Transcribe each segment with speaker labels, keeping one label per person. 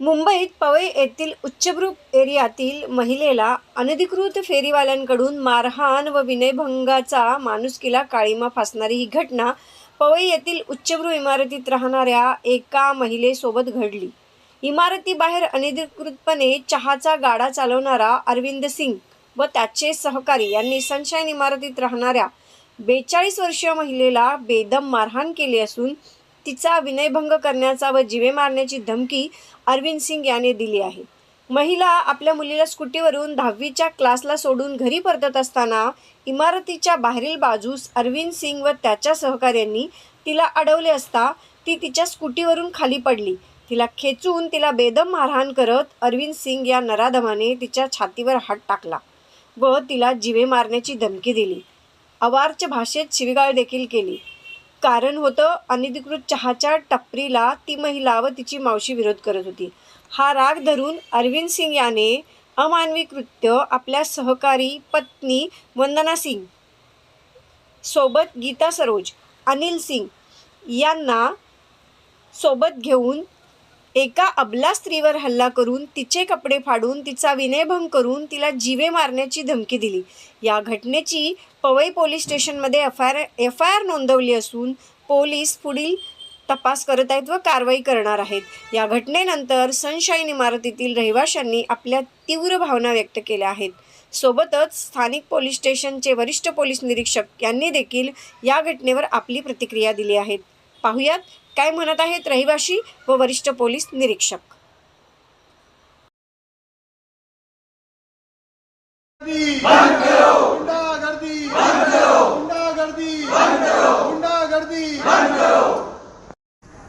Speaker 1: मुंबईत पवई येथील उच्चभ्रू एरियातील महिलेला अनधिकृत फेरीवाल्यांकडून मारहाण व विनयभंगाचा माणुसकीला काळीमा फासणारी ही घटना पवई येथील उच्चभ्रू इमारतीत राहणाऱ्या एका महिलेसोबत घडली. इमारतीबाहेर अनधिकृतपणे चहाचा गाडा चालवणारा अरविंद सिंग व त्याचे सहकारी यांनी सनशाईन इमारतीत राहणाऱ्या बेचाळीस वर्षीय महिलेला बेदम मारहाण केली असून तिचा विनयभंग करण्याचा व जिवे मारण्याची धमकी अरविंद सिंग याने दिली आहे. महिला आपल्या मुलीला स्कूटीवरून दहावीच्या क्लासला सोडून घरी परतत असताना इमारतीच्या बाहेरील बाजूस अरविंद सिंग व त्याच्या सहकाऱ्यांनी तिला अडवले असता ती तिच्या स्कूटीवरून खाली पडली. तिला खेचून तिला बेदम मारहाण करत अरविंद सिंग या नराधमाने तिच्या छातीवर हात टाकला व तिला जिवे मारण्याची धमकी दिली. अवार्च भाषेत शिवीगाळ देखील केली. कारण होतं अनधिकृत चहाच्या टपरीला ती महिला व तिची मावशी विरोध करत होती. हा राग धरून अरविंद सिंग याने अमानवी कृत्य आपल्या सहकारी पत्नी वंदना सिंग सोबत गीता सरोज अनिल सिंग यांना सोबत घेऊन एका अबला स्त्रीवर हल्ला करून तिचे कपडे फाडून तिचा विनयभंग करून तिला जीवे मारण्याची धमकी दिली. या घटनेची पवई पोलीस स्टेशनमध्ये F I R F I R नोंदवली असून पोलीस पुढील तपास करत आहेत व कारवाई करणार आहेत. या घटनेनंतर सनशाईन इमारतीतील रहिवाशांनी आपल्या तीव्र भावना व्यक्त केल्या आहेत. सोबतच स्थानिक पोलीस स्टेशनचे वरिष्ठ पोलीस निरीक्षक यांनी देखील या घटनेवर आपली प्रतिक्रिया दिली आहेत पाहुयात काय म्हणत आहेत रहिवाशी व वरिष्ठ पोलीस निरीक्षक?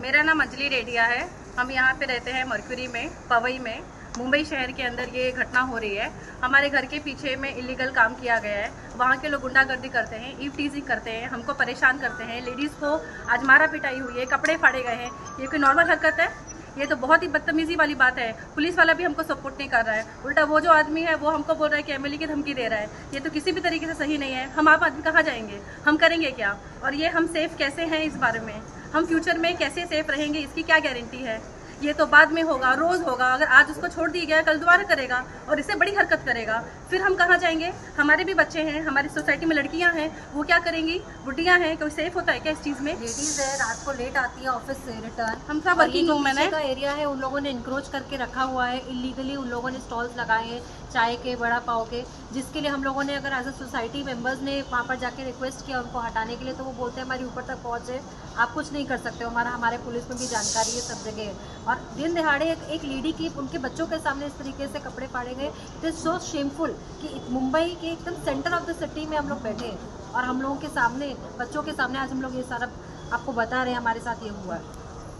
Speaker 2: मेरा नाम अंजलि रेडिया है। हम यहाँ पे रहते हैं मरक्यूरी में, पवई में। मुंबई शहर के अंदर ये घटना हो रही है। हमारे घर के पीछे में इलीगल काम किया गया है। वहाँ के लोग गुंडागर्दी करते हैं ईव टीजिंग करते हैं, हमको परेशान करते हैं। लेडीज़ को आज मारा पिटाई हुई है, कपड़े फाड़े गए हैं। ये कोई नॉर्मल हरकत है? ये तो बहुत ही बदतमीजी वाली बात है। पुलिस वाला भी हमको सपोर्ट नहीं कर रहा है। उल्टा वो जो आदमी है, वो हमको बोल रहा है कि एमएलए की धमकी दे रहा है। ये तो किसी भी तरीके से सही नहीं है। हम आप आदमी कहाँ जाएँगे? हम करेंगे क्या? और ये हम सेफ़ कैसे हैं इस बारे में? हम फ्यूचर में कैसे सेफ़ रहेंगे? इसकी क्या गारंटी है? ये तो बाद में होगा रोज होगा अगर आज उसको छोड़ दिया गया कल दोबारा करेगा और इससे बड़ी हरकत करेगा फिर हम कहाँ जाएँगे? हमारे भी बच्चे हैं हमारी सोसाइटी में लड़कियाँ हैं वो क्या करेंगी? बुढ़िया हैं कोई सेफ़ होता है क्या इस चीज़ में?
Speaker 3: लेडीज़ है रात को लेट आती है ऑफ़िस से रिटर्न
Speaker 2: हम सब वर्किंग वूमेन है।
Speaker 3: एरिया है उन लोगों ने इंक्रोच करके रखा हुआ है इलीगली उन लोगों ने स्टॉल्स लगाए हैं। चाय के बड़ा पाव के जिसके लिए हम लोगों ने अगर एज अ सोसाइटी मेंबर्स ने वहाँ पर जाके रिक्वेस्ट किया उनको हटाने के लिए तो वो बोलते हैं हमारी ऊपर तक पहुँच है आप कुछ नहीं कर सकते हमारा हमारे पुलिस में भी जानकारी है सब जगह है। और दिन दिहाड़े एक, एक लेडी की उनके बच्चों के सामने इस तरीके से कपड़े फाड़े गए। इट इज़ सो शेमफुल कि मुंबई के एकदम सेंटर ऑफ़ द सिटी में हम लोग बैठे और हम लोगों के सामने बच्चों के सामने आज हम लोग ये सारा आपको बता रहे हैं हमारे साथ ये हुआ है।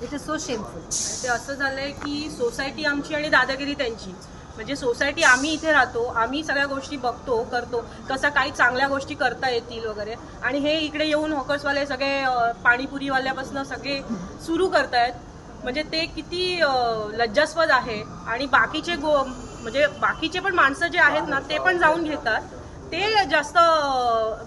Speaker 3: इट इज़ सो शेमफुल
Speaker 4: की सोसायटी आणि दादागिरी म्हणजे सोसायटी आम्ही इथे राहतो आम्ही सगळ्या गोष्टी बघतो करतो. कसं काही चांगल्या गोष्टी करता येतील वगैरे. आणि हे इकडे येऊन हॉकर्सवाले सगळे पाणीपुरीवाल्यापासून सगळे सुरू करतायत. म्हणजे ते किती लज्जास्पद आहे. आणि बाकीचे गो म्हणजे बाकीचे पण माणसं जे आहेत ना ते पण जाऊन घेतात. ते जास्त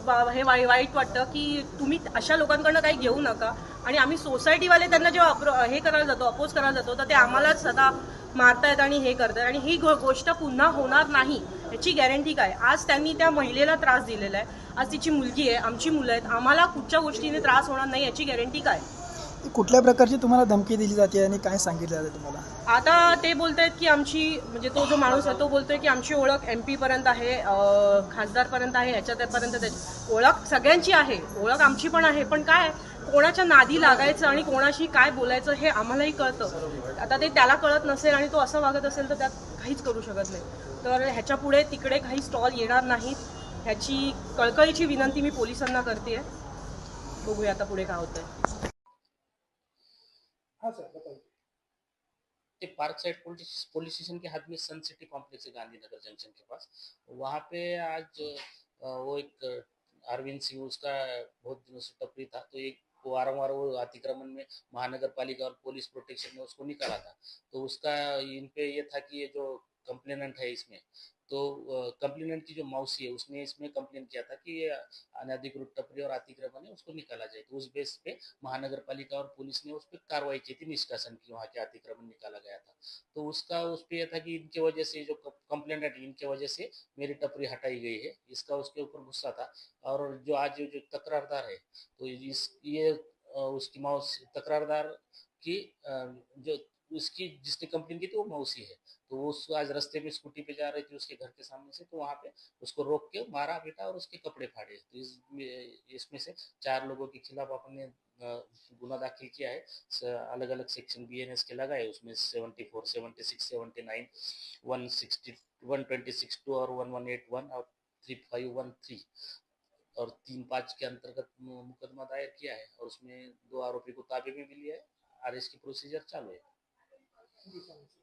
Speaker 4: वा- हे वाई- वाईट वाटतं की तुम्ही अशा लोकांकडनं काही घेऊ नका. आणि आम्ही सोसायटीवाले त्यांना जेव्हा अप्रो हे करायला जातो अपोज करायला जातो तर ते आम्हालाच सदा मारतायत आणि हे करतायत. आणि ही गोष्ट पुन्हा होणार नाही याची गॅरंटी काय? आज त्यांनी त्या महिलेला त्रास दिलेला आहे. आज तिची मुलगी आहे आमची मुलं आहेत. आम्हाला कुठच्या गोष्टीने त्रास होणार नाही याची गॅरंटी काय?
Speaker 5: कुठल्या प्रकारची तुम्हाला धमकी दिली जाते आणि काय सांगितलं जाते तुम्हाला?
Speaker 4: आता ते बोलत आहेत की आमची म्हणजे तो जो माणूस आहे तो बोलतोय की आमची ओळख एम पी पर्यंत आहे अं, खासदारपर्यंत आहे ह्याच्यापर्यंत त्याची ओळख सगळ्यांची आहे ओळख आमची पण आहे पण काय कोणाच्या नादी लागायचं आणि कोणाशी काय बोलायचं हे आम्हालाही कळतं. आता ते त्याला कळत नसेल आणि तो असं वागत असेल तर त्यात काहीच करू शकत नाही. तर ह्याच्या पुढे तिकडे काही स्टॉल येणार नाहीत ह्याची कळकळीची विनंती मी पोलिसांना करते बघूया आता पुढे काय होतंय.
Speaker 6: ये पार्क साइड पुलिस स्टेशन के हाथ में सन सिटी कॉम्प्लेक्स है, गांधीनगर जंक्शन के पास। वहाँ पे आज वो एक अरविंद सिंह, उसका बहुत दिनों से टपरी था तो एक वारंवार वो अतिक्रमण में महानगर पालिका और पुलिस प्रोटेक्शन में उसको निकाला था। तो उसका इन पे ये था कि ये जो कंप्लेनेंट है इसमें तो कंप्लेनेंट की जो मौसी है, उसने इसमें कंप्लेन किया था कि अनधिकृत टपरी और अतिक्रमण है, उसको निकाला जाए। तो उस बेस पे महानगर पालिका और पुलिस ने उस पर कार्रवाई की थी, निष्कासन की, वहाँ के अतिक्रमण निकाला गया था। तो उसका, उस पर यह था कि इनके वजह से जो कंप्लेंट है, इनके वजह से मेरी टपरी हटाई गई है। इसका उसके ऊपर गुस्सा था और जो आज जो तकरारदार है तो इस, ये उसकी मौसी तकरारदार की जो उसकी जिसने कंप्लेन की थी, वो मौसी है। तो वो आज रास्ते में स्कूटी पे जा रही थी उसके घर के सामने से तो वहाँ पे उसको रोक के मारा पीटा और उसके कपड़े फाड़े। तो इस इसमें से चार लोगों के खिलाफ अपने गुना दाखिल किया है। अलग अलग सेक्शन बी एन एस के लगाए, उसमें seventy four seventy six seventy nine one sixty one twenty six two और वन वन एट वन और थ्री फाइव वन थ्री और तीन पाँच के अंतर्गत मुकदमा दायर किया है और उसमें दो आरोपी को ताबे में भी लिया है। आर एस की प्रोसीजर चालू है। conditions